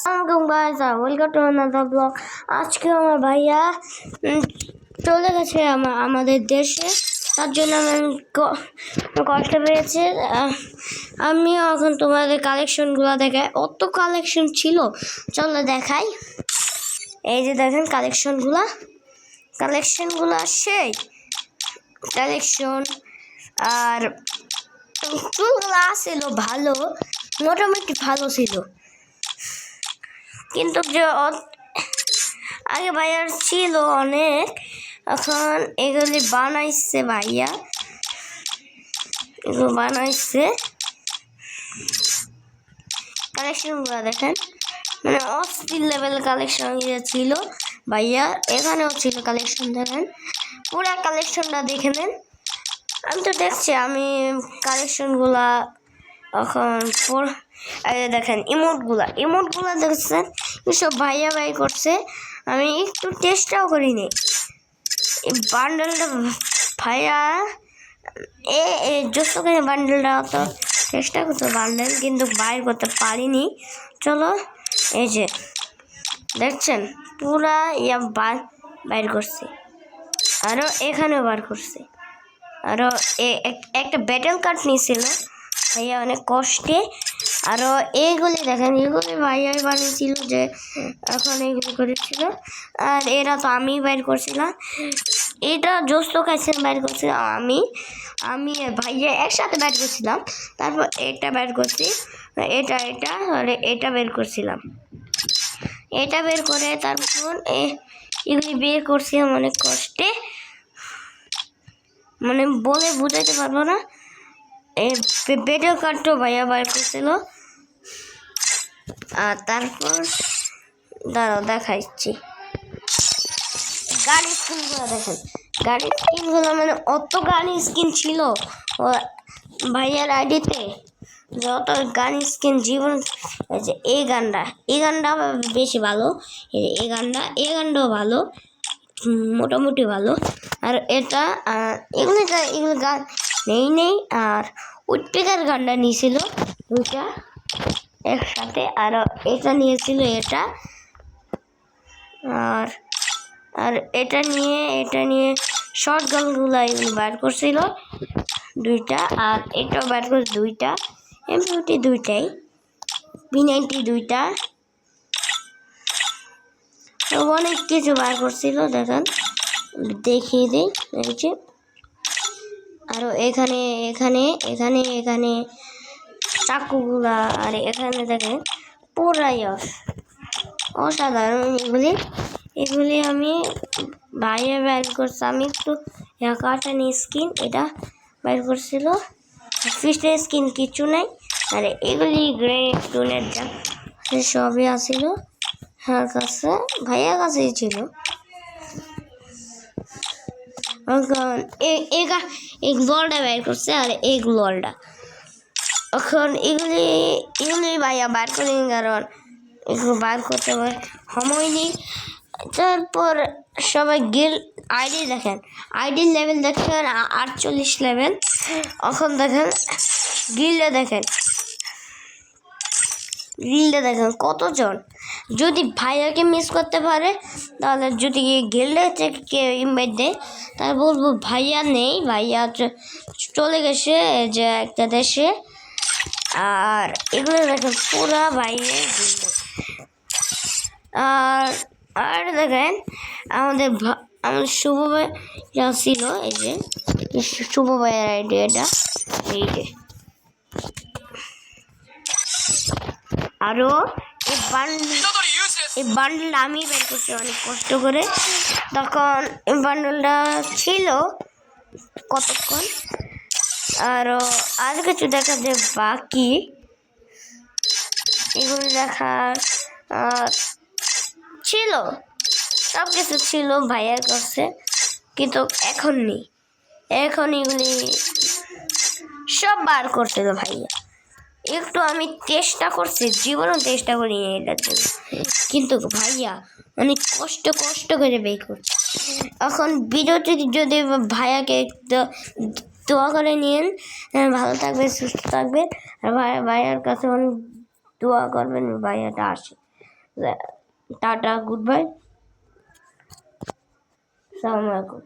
আসসালামু guys welcome to another blog আজকে আমার ভাইয়া চলে গেছে আমা- আমাদের দেশে। তার জন্য আমি কষ্ট পেয়েছে। আমিও এখন তোমাদের কালেকশনগুলো দেখাই। অত কালেকশন ছিল। চলো দেখাই। এই যে দেখেন কালেকশনগুলা কালেকশনগুলো সেই। কালেকশন আর চুলগুলো ছিল ভালো। মোটামুটি ভালো ছিল। কিন্তু যে আগে ভাইয়ার ছিল অনেক, এখন এগুলি বানাইছে ভাইয়া। এগুলো বানাইছে। কালেকশনগুলো দেখেন। মানে অস্থির লেভেল কালেকশন ছিল ভাইয়া। এখানেও ছিল কালেকশন দেখেন। পুরা কালেকশনটা দেখে নেন। আমি তো দেখছি, আমি কালেকশনগুলা এখন পর দেখেন, ইমোটগুলা। ইমোটগুলা দেখছেন? এসব ভাইয়া ভাই করছে। আমি একটু টেস্টটাও করিনি। এই বান্ডেলটা ভাইয়া, এ জোসকে বান্ডেলটা তো চেষ্টা করতে বান্ডেল কিন্তু বাইর করতে পারিনি। চলো, এই যে, দেখছেন? পুরা ইয়া বাইর করছে। আরও এখানেও বার করছে। আরও একটা ব্যাটেল কার্ড নিয়েছিল। ভাইয়া অনেক কষ্টে। আরও এইগুলি দেখেন এগুলি ভাইয়াই বানিয়েছিল যে এখন এইগুলি করেছিল। আর এরা তো আমি বাইর করছিলাম। এটা জোস্ত কাছে বাইর করছিলাম আমি। আমি ভাইয়া একসাথে বাইর করছিলাম। তারপর এটা বাইর করছি, এটা এটা আর এটা বের করছিলাম। এটা বের করে তারপর এগুলি বের করছিলাম অনেক কষ্টে। মানে বলে বুঝাইতে পারব না। এই পেটের কার্ডটা ভাইয়া বাইর করছিল। আর তারপর, দাঁড়াও দেখাইছি গাড়ি স্কিনগুলো দেখেন। গাড়ি স্কিনগুলো মানে অত গাড়ি স্কিন ছিল। ভাইয়ার আইডিতে যত গান স্কিন জীবন যে এই গানটা এই গানটা বেশি ভালো। এই গানটা এই গানটাও ভালো মোটামুটি ভালো। আর এটা এগুলো এগুলো গান নেই নেই। আর উৎপিকার গানটা নিয়েছিল দুইটা একসাথে, আর এটা নিয়েছিল এটা। আর আর এটা নিয়ে এটা নিয়ে শর্ট গানগুলো এগুলো বার করছিল দুইটা, আর এটাও বার করছে দুইটা। এমনি দুইটাই বি নাইনটি দুইটা। অনেক কিছু বার করছিল, দেখেন। দেখিয়ে দিই আরও এখানে এখানে এখানে এখানে চাকুগুলা, আর এখানে দেখেন পুরাই অস অসাধারণ এগুলি। এগুলি আমি বাইরে বাইর করছি। আমি একটু কাটানি স্কিন এটা বাইর করছিল। ফিস্টের স্কিন কিছু নাই। আর এগুলি গ্রে টুনের যা, সবই আসছিল হ্যাঁ কাছে ভাইয়ার কাছেই ছিল। এখন এ- এগা এই গ্লোলটা বের করছে আর এই গ্লোলটা এখন এগুলি এগুলি ভাইয়া বার করি কারণ এগুলো বার করতে পারে সময় নেই তারপর সবাই গিল আইডি দেখেন আইডি লেভেল দেখেন, আটচল্লিশ লেভেল এখন দেখেন গিল্ডে দেখেন। গিল্ডে দেখেন, কতজন? যদি ভাইয়াকে মিস করতে পারে, তাহলে যদি গিল্ডে থেকে ইনভাইট দেয়, তাহলে বলব ভাইয়া নেই। ভাইয়া চলে গেছে যে একটা দেশে। আর এগুলো দেখেন পুরা বাইরে আর আর দেখেন, আমাদের আমাদের শুভ ভাইয়া ছিল, এই যে শুভ ভাইয়ের আইডি এটা, এই যে। আরও এই বান্ডেল এই বান্ডেলটা আমি বের করছি অনেক কষ্ট করে। তখন বান্ডেলটা ছিল কতক্ষণ? আরও আর কিছু দেখা যে বাকি। এগুলো আহ, ছিল। সব কিছু ছিল ভাইয়ার কাছে কিন্তু এখন নেই। এখন এগুলি সব বার করছিল ভাইয়া। একটু আমি চেষ্টা করছি, জীবনও চেষ্টা করিনি এটার জন্য। কিন্তু ভাইয়া, অনেক কষ্ট কষ্ট করে বের করছে। এখন ভিডিওটি যদি ভাইয়াকে দোয়া করে নিন ভালো থাকবে সুস্থ থাকবে আর ভাই, ভাইয়ার কাছে অনেক দোয়া করবেন, ভাইয়াটা আসে। Tata, good bye. সালামালাইকুম